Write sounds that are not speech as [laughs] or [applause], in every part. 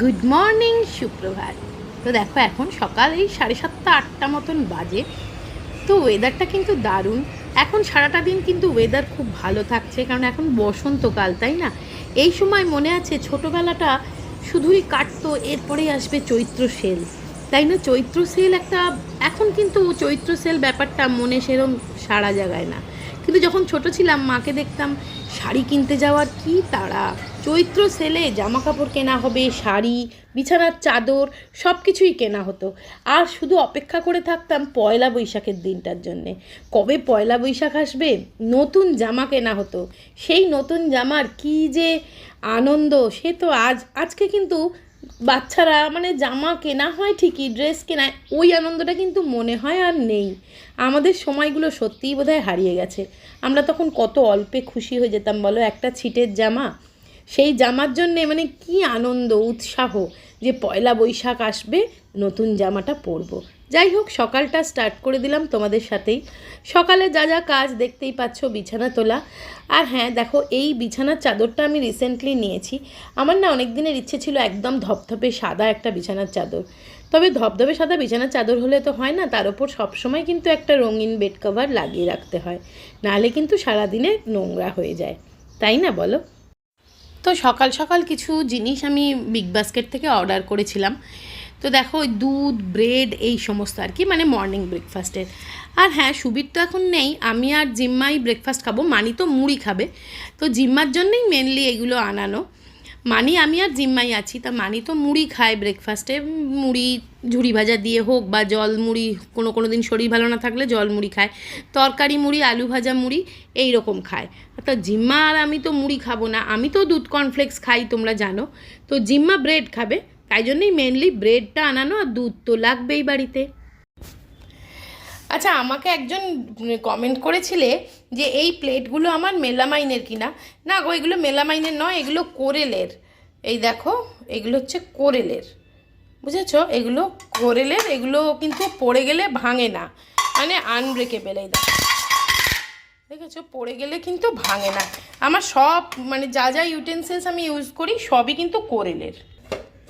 Good morning সুপ্রভাত। তো দেখো, এখন সকাল এই সাড়ে সাতটা, আটটা মতন বাজে। তো ওয়েদারটা কিন্তু দারুণ। এখন সারাটা দিন কিন্তু ওয়েদার খুব ভালো থাকছে, কারণ এখন বসন্তকাল, তাই না? এই সময় মনে আছে ছোটোবেলাটা শুধুই কাটতো, এরপরেই আসবে চৈত্র সেল। তাই না? চৈত্র সেল একটা, এখন কিন্তু চৈত্র সেল ব্যাপারটা মনে সেরম সারা জাগায় না। কিন্তু যখন ছোট ছিলাম, মাকে দেখতাম, শাড়ি কিনতে যাওয়ার কি তাড়া? চৈত্র সেলে জামা কাপড় কেনা হবে, শাড়ি, বিছানার চাদর সব কিছুই কেনা হতো। আর শুধু অপেক্ষা করে থাকতাম পয়লা বৈশাখের দিনটার জন্যে। কবে পয়লা বৈশাখ আসবে? নতুন জামা কেনা হতো। সেই নতুন জামার কি যে আনন্দ, সে তো আজ, আজকে কিন্তু বাচ্চারা মানে জামা কেনা হয় ঠিকই, ড্রেস কেনা ওই আনন্দটা কিন্তু মনে হয় আর নেই। আমাদের সময়গুলো সত্যিই বোধহয় হারিয়ে গেছে। আমরা তখন কত অল্পে খুশি হয়ে যেতাম, বলো, একটা ছিটের জামা সেই জামার জন্যে মানে কি আনন্দ, উৎসাহ যে পয়লা বৈশাখ আসবে, নতুন জামাটা পরবো। যাই হোক, সকালটা স্টার্ট করে দিলাম তোমাদের সাথেই। সকালে যা যা কাজ দেখতেই পাচ্ছ, বিছানা তোলা। আর হ্যাঁ দেখো, এই বিছানার চাদরটা আমি রিসেন্টলি নিয়েছি। আমার না অনেক দিনের ইচ্ছে ছিল একদম ধপধপে সাদা একটা বিছানার চাদর। তবে ধপধপে সাদা বিছানার চাদর হলে তো হয় না, তার ওপর সবসময় কিন্তু একটা রঙিন বেড কভার লাগিয়ে রাখতে হয়। নাহলে কিন্তু সারাদিনে নোংরা হয়ে যায়। তাই না বলো? তো সকাল সকাল কিছু জিনিস আমি বিগ বাস্কেট থেকে অর্ডার করেছিলাম। তো দেখো ওই দুধ ব্রেড এই সমস্ত আর কি মানে মর্নিং ব্রেকফাস্টের আর হ্যাঁ সুবির তো এখন নেই, আমি আর জিম্মাই ব্রেকফাস্ট খাব, মানি তো মুড়ি খাবে। তো জিম্মার জন্যই মেনলি এগুলো আনানো। মানি আমি আর জিম্মাই আছি। তা মানি তো মুড়ি খায় ব্রেকফাস্টে মুড়ি, ঝুড়ি ভাজা দিয়ে হোক বা জল মুড়ি, কোনো কোনো দিন শরীর ভালো না থাকলে জল মুড়ি খায়। তরকারি মুড়ি, আলু ভাজা মুড়ি এই রকম খায়। তা জিম্মা আর আমি তো মুড়ি খাব না। আমি তো দুধ কর্নফ্লেক্স খাই, তোমরা জানো। তো জিম্মা ব্রেড খাবে। তাই জন্যই মেনলি ব্রেডটা আনানো আর দুধ তো লাগবেই বাড়িতে। আচ্ছা আমাকে একজন কমেন্ট করেছিলে যে এই প্লেটগুলো আমার মেলামাইনের কিনা। না গো, এগুলো মেলামাইনের নয়, এগুলো কোরেলের। এই দেখো, এগুলো হচ্ছে কোরেলের। বুঝেছ? এগুলো কোরেলের, এগুলো কিন্তু পড়ে গেলে ভাঙে না। মানে আনব্রেকেবেল এই দেখো। দেখেছ? পড়ে গেলে কিন্তু ভাঙে না। আমার সব মানে যা যা ইউটেন্সিলস আমি ইউজ করি, সবই কিন্তু কোরেলের।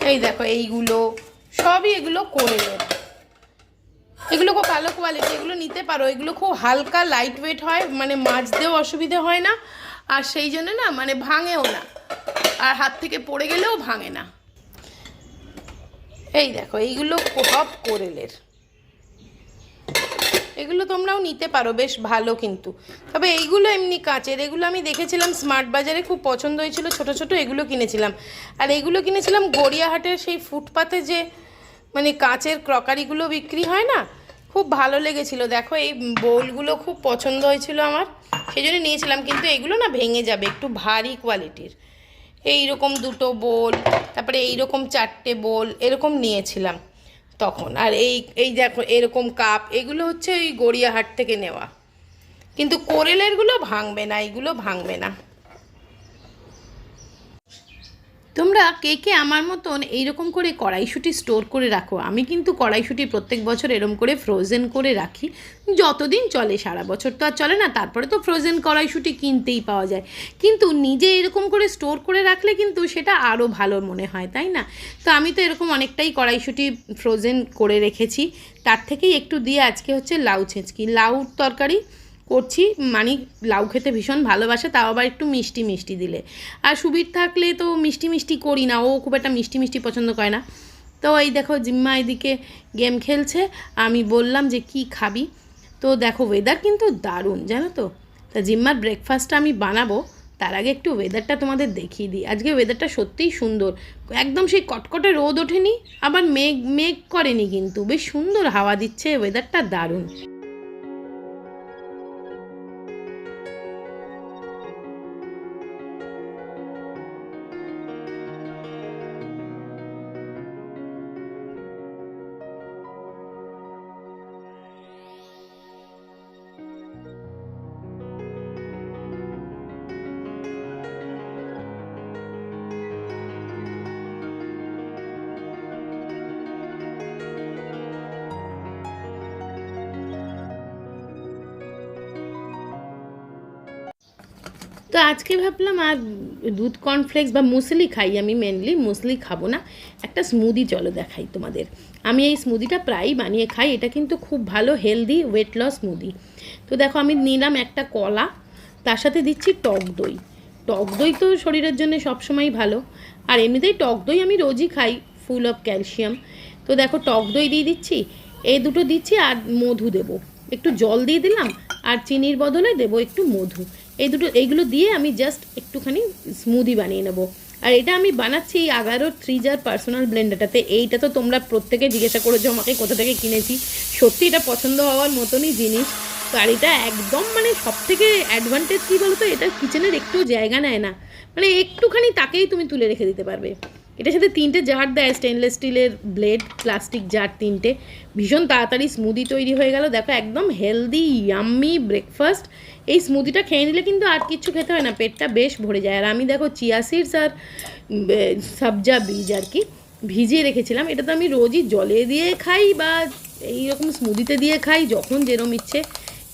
এই দেখো, এইগুলো, সবই এগুলো কোরেলের। এগুলো খুব ভালো কোয়ালিটি এগুলো নিতে পারো। এগুলো খুব হালকা লাইট ওয়েট হয় মানে মাজতেও অসুবিধে হয় না। আর সেই জন্য না মানে ভাঙেও না। আর হাত থেকে পড়ে গেলেও ভাঙে না। এই দেখো, এইগুলো সব কোরেলের। এগুলো তোমরাও নিতে পারো, বেশ ভালো কিন্তু। তবে এইগুলো এমনি কাঁচের, এগুলো আমি দেখেছিলাম স্মার্ট বাজারে খুব পছন্দ হয়েছিল, ছোট ছোট এগুলো কিনেছিলাম। আর এগুলো কিনেছিলাম গড়িয়াহাটের সেই ফুটপাতে যে মানে কাঁচের ক্রকারিগুলো বিক্রি হয় না? খুব ভালো লেগেছিল। দেখো, এই বোলগুলো খুব পছন্দ হয়েছিল আমার। সেই জন্য নিয়েছিলাম, কিন্তু এগুলো না ভেঙে যাবে, একটু ভারী কোয়ালিটির এই রকম দুটো বোল, তারপরে এই রকম চারটে বোল, এরকম নিয়েছিলাম তখন। আর এই এই দেখো, এরকম কাপ এগুলো হচ্ছে ওই গড়িয়াহাট থেকে নেওয়া। কিন্তু কোরেলেরগুলো ভাঙবে না, এগুলো ভাঙবে না। তোমরা কে কে আমার মতন এইরকম করে কড়াইশুঁটি স্টোর করে রাখো? আমি কিন্তু কড়াইশুঁটি প্রত্যেক বছর এরম করে ফ্রোজেন করে রাখি। যতদিন চলে, সারা বছর তো আর চলে না, তারপরে তো ফ্রোজেন কড়াইশুঁটি কিনতেই পাওয়া যায়। কিন্তু নিজে এরকম করে স্টোর করে রাখলে কিন্তু সেটা আরও ভালো মনে হয়, তাই না? তো আমি তো এরকম অনেকটাই কড়াইশুঁটি ফ্রোজেন করে রেখেছি। তার থেকেই একটু দিয়ে আজকে হচ্ছে লাউ ছেঁচকি। লাউ তরকারি করছি। মানে লাউ খেতে ভীষণ ভালোবাসে, তাও আবার একটু মিষ্টি মিষ্টি দিলে। আর সুবির থাকলে তো মিষ্টি মিষ্টি করি না, ও খুব একটা মিষ্টি মিষ্টি পছন্দ করে না। তো এই দেখো, জিম্মা এদিকে গেম খেলছে। আমি বললাম যে, কি খাবি? তো দেখো ওয়েদার কিন্তু দারুণ, জানো তো? তা জিম্মার ব্রেকফাস্টটা আমি বানাবো, তার আগে একটু ওয়েদারটা তোমাদের দেখিয়ে দিই। আজকে ওয়েদারটা সত্যিই সুন্দর। একদম সেই কটকটে রোদ ওঠেনি, আবার মেঘ মেঘ করেনি কিন্তু। বেশ সুন্দর হাওয়া দিচ্ছে ওয়েদারটা দারুণ। তো আজকে ভাবলাম, আর দুধ কর্নফ্লেক্স বা মুসলি খাই, আমি মেনলি মুসলি খাব না, একটা স্মুদি চলো দেখাই তোমাদের। আমি এই স্মুদিটা প্রায়ই বানিয়ে খাই, এটা কিন্তু খুব ভালো হেলদি ওয়েট লস স্মুদি তো দেখো, আমি নিলাম একটা কলা, তার সাথে দিচ্ছি টক দই। টক দই তো শরীরের জন্য সবসময় ভালো, আর এমনিতেই টক দই আমি রোজই খাই ফুল অফ ক্যালসিয়াম তো দেখো, টক দই দিয়ে দিচ্ছি, এই দুটো দিচ্ছি, আর মধু দেবো। একটু জল দিয়ে দিলাম, আর চিনির বদলে দেবো একটু মধু। এই দুটো, এইগুলো দিয়ে আমি জাস্ট একটুখানি স্মুদি বানিয়ে নেব। আর এটা আমি বানাচ্ছি এই আগারো থ্রি জার পার্সোনাল ব্লেন্ডারটাতে এইটা তো তোমরা প্রত্যেকে জিজ্ঞাসা করেছ আমাকে কোথা থেকে কিনেছি। সত্যি এটা পছন্দ হওয়ার মতনই জিনিস। আর এটা একদম মানে সব থেকে অ্যাডভান্টেজ কী বলো তো এটা কিচেনের একটু জায়গা নেয় না। মানে একটুখানি তাকেই তুমি তুলে রেখে দিতে পারবে। এটার সাথে তিনটে জার দেয় স্টেনলেস স্টিলের ব্লেড প্লাস্টিক জার তিনটে। ভীষণ তাড়াতাড়ি স্মুদি তৈরি হয়ে গেল। দেখো, একদম হেলদি ইয়াম্মি ব্রেকফাস্ট এই স্মুদিটা খেয়ে নিলে কিন্তু আর কিছু খেতে হয় না, পেটটা বেশ ভরে যায়। আর আমি দেখো চিয়া সিডস আর সবজা বীজ আর কি ভিজিয়ে রেখেছিলাম। এটা তো আমি রোজই জলে দিয়ে খাই বা এইরকম স্মুদিতে দিয়ে খাই, যখন যেরম ইচ্ছে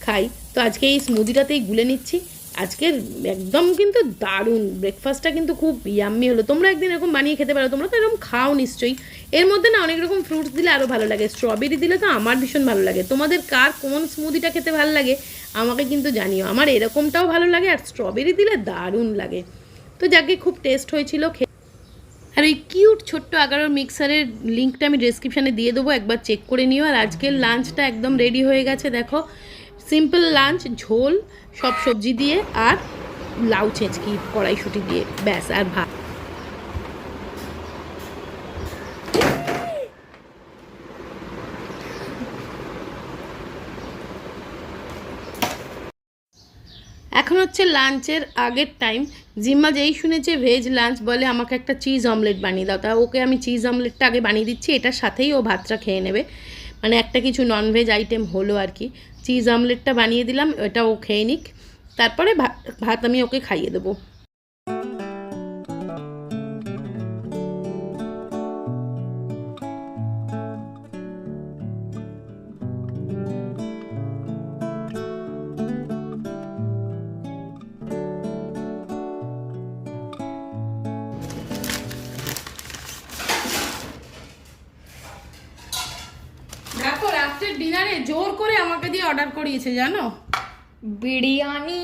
খাই। তো আজকে এই স্মুদিটাতেই গুলে নিচ্ছি। আজকের একদম কিন্তু দারুণ। ব্রেকফাস্টটা কিন্তু খুব ইয়াম্মি হলো। তোমরা একদিন এরকম বানিয়ে খেতে পারো। তোমরা তো এরকম খাও নিশ্চয়ই। এর মধ্যে না অনেক রকম ফ্রুটস দিলে আরও ভালো লাগে। স্ট্রবেরি দিলে তো আমার ভীষণ ভালো লাগে। তোমাদের কার কোন স্মুদিটা খেতে ভালো লাগে? আমাকে কিন্তু জানিও, আমার এরকমটাও ভালো লাগে আর স্ট্রবেরি দিলে দারুণ লাগে। তো যাকে খুব টেস্ট হয়েছিল আর ওই কিউট ছোট্ট এগারোর মিক্সারের লিঙ্কটা আমি ডেসক্রিপশানে দিয়ে দেবো, একবার চেক করে নিও। আর আজকের লাঞ্চটা একদম রেডি হয়ে গেছে, দেখো। সিম্পল লাঞ্চ ঝোল, সব সবজি দিয়ে আর লাউ, ছেঁচকি, কড়াইশুটি দিয়ে, ব্যাস, আর ভাত। এখন হচ্ছে লাঞ্চের আগের টাইম জিম্মা যেই শুনেছে ভেজ লাঞ্চ বলে আমাকে একটা চিজ অমলেট বানিয়ে দাও। তা ওকে আমি চিজ অমলেটটা আগে বানিয়ে দিচ্ছি, এটার সাথেই ও ভাতটা খেয়ে নেবে। মানে একটা কিছু ননভেজ আইটেম হলো আর কি। চিজ অমলেটটা বানিয়ে দিলাম, ওটা ও খেয়ে নিক। তারপরে ভাত আমি ওকে খাইয়ে দেবো। ডিনারে জোর করে আমাকে দিয়ে অর্ডার করিয়েছে জানো? বিরিয়ানি।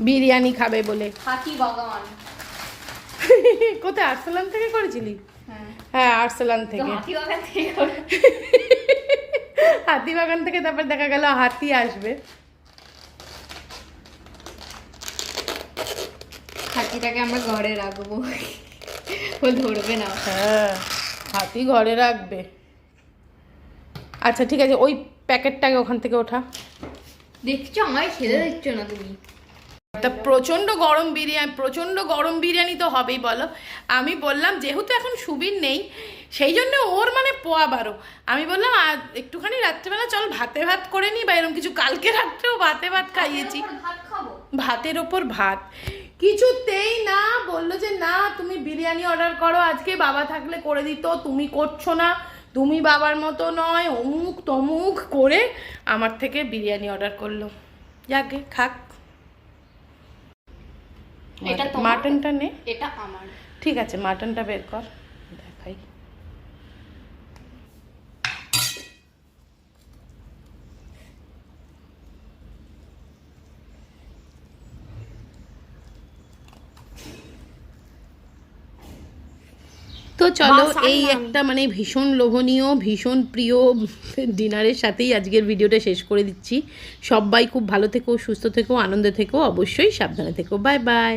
বিরিয়ানি খাবে বলে। হাতি বাগান। [laughs] কোথায় আর্সেলান থেকে করেছিলি? হ্যাঁ। হ্যাঁ আর্সেলান থেকে। [laughs] হাতি বাগান থেকে তারপর দেখা গেল হাতি আসবে। হাতিটাকে আমরা ঘরে রাখব। ও ধরবে না। হ্যাঁ হাতি ঘরে রাখবে। আচ্ছা ঠিক আছে ওই প্যাকেটটাকে ওখান থেকে ওঠা। দেখছ আমায় খেতে দিচ্ছ না তুমি। তা প্রচণ্ড গরম বিরিয়ানি প্রচণ্ড গরম বিরিয়ানি তো হবেই বলো। আমি বললাম যেহেতু এখন সুবির নেই সেই জন্য ওর মানে পোয়া বারো। আমি বললাম আর একটুখানি রাত্রেবেলা চল ভাতে ভাত করে নি বা এরকম কিছু কালকে রাত্রেও ভাতে ভাত খাইয়েছি। ভাতের ওপর ভাত। কিছুতেই না বলল যে না তুমি বিরিয়ানি অর্ডার করো আজকে বাবা থাকলে করে দিত তুমি করছ না। তুমি বাবার মতো নয় অমুক তমুক করে আমার থেকে বিরিয়ানি অর্ডার করল। যাকে খাক। এটা মাটনটা নে। এটা আমার। ঠিক আছে মাটনটা বের কর। দেখাই। তো চলো এই একটা মানে ভীষণ লোভনীয় ভীষণ প্রিয় ডিনারের সাথেই আজকের ভিডিওটা শেষ করে দিচ্ছি। সবাই খুব ভালো থেকো সুস্থ থেকো আনন্দে থেকো অবশ্যই সাবধানে থেকো। Bye bye.